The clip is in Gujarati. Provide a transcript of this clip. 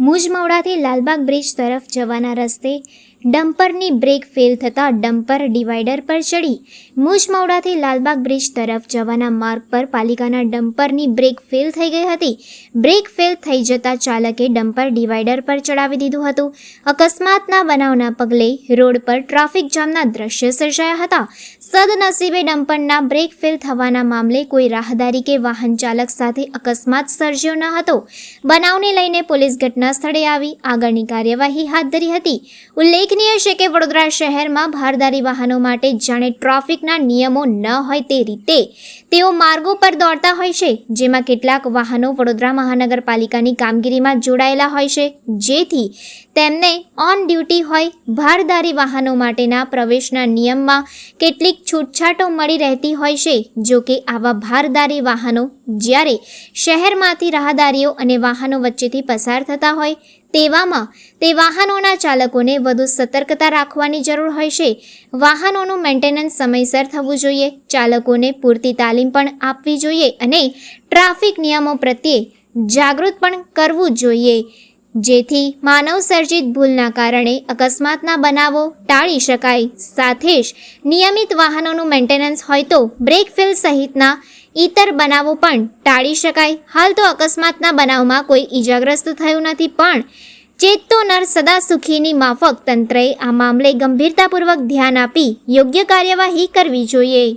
મુજમૌડાથી લાલબાગ બ્રિજ તરફ જવાના રસ્તે ડમ્પરની બ્રેક ફેલ થતાં ડમ્પર ડિવાઈડર પર ચડી. મુજમૌડાથી લાલબાગ બ્રિજ તરફ જવાના માર્ગ પર પાલિકાના ડમ્પરની બ્રેક ફેલ થઈ ગઈ હતી. બ્રેક ફેલ થઈ જતાં ચાલકે ડમ્પર ડિવાઈડર પર ચડાવી દીધું હતું. અકસ્માતના બનાવના પગલે રોડ પર ટ્રાફિક જામના દ્રશ્ય સર્જાયા હતા. સદનસીબે ડમ્પરના બ્રેક ફેલ થવાના મામલે કોઈ રાહદારી કે વાહન ચાલક સાથે અકસ્માત સર્જ્યો ન હતો. બનાવને લઈને પોલીસ ઘટના સ્થળે આવી આગળની કાર્યવાહી હાથ ધરી હતી. ઉલ્લેખનીય છે કે વડોદરા શહેરમાં ભારદારી વાહનો માટે જાણે ટ્રાફિકના નિયમો ન હોય તે રીતે તેઓ માર્ગો પર દોડતા હોય છે, જેમાં કેટલાક વાહનો વડોદરા મહાનગરપાલિકાની કામગીરીમાં જોડાયેલા હોય છે. જેથી તેમને ઓન ડ્યુટી હોય ભારદારી વાહનો માટેના પ્રવેશના નિયમમાં કેટલીક છૂટછાટો મળી રહેતી હોય છે, જો કે આવા ભારદારી વાહનો જ્યારે શહેરમાંથી રાહદારીઓ અને વાહનો વચ્ચેથી પસાર થતા હોય, તેવામાં તે વાહનોના ચાલકોને વધુ સતર્કતા રાખવાની જરૂર હોય છે. વાહનોનું મેન્ટેનન્સ સમયસર થવું જોઈએ, ચાલકોને પૂરતી તાલીમ પણ આપવી જોઈએ અને ટ્રાફિક નિયમો પ્રત્યે જાગૃત પણ કરવું જોઈએ. જેથી માનવ સર્જિત ભૂલના કારણે અકસ્માતના બનાવો ટાળી શકાય. સાથે જ નિયમિત વાહનોનું મેન્ટેનન્સ હોય તો બ્રેક ફેલ સહિતના ઇતર બનાવો પણ ટાળી શકાય. હાલ તો અકસ્માતના બનાવમાં કોઈ ઈજાગ્રસ્ત થયું નથી, પણ ચેતતો નર સદા સુખીની માફક તંત્રએ આ મામલે ગંભીરતાપૂર્વક ધ્યાન આપી યોગ્ય કાર્યવાહી કરવી જોઈએ.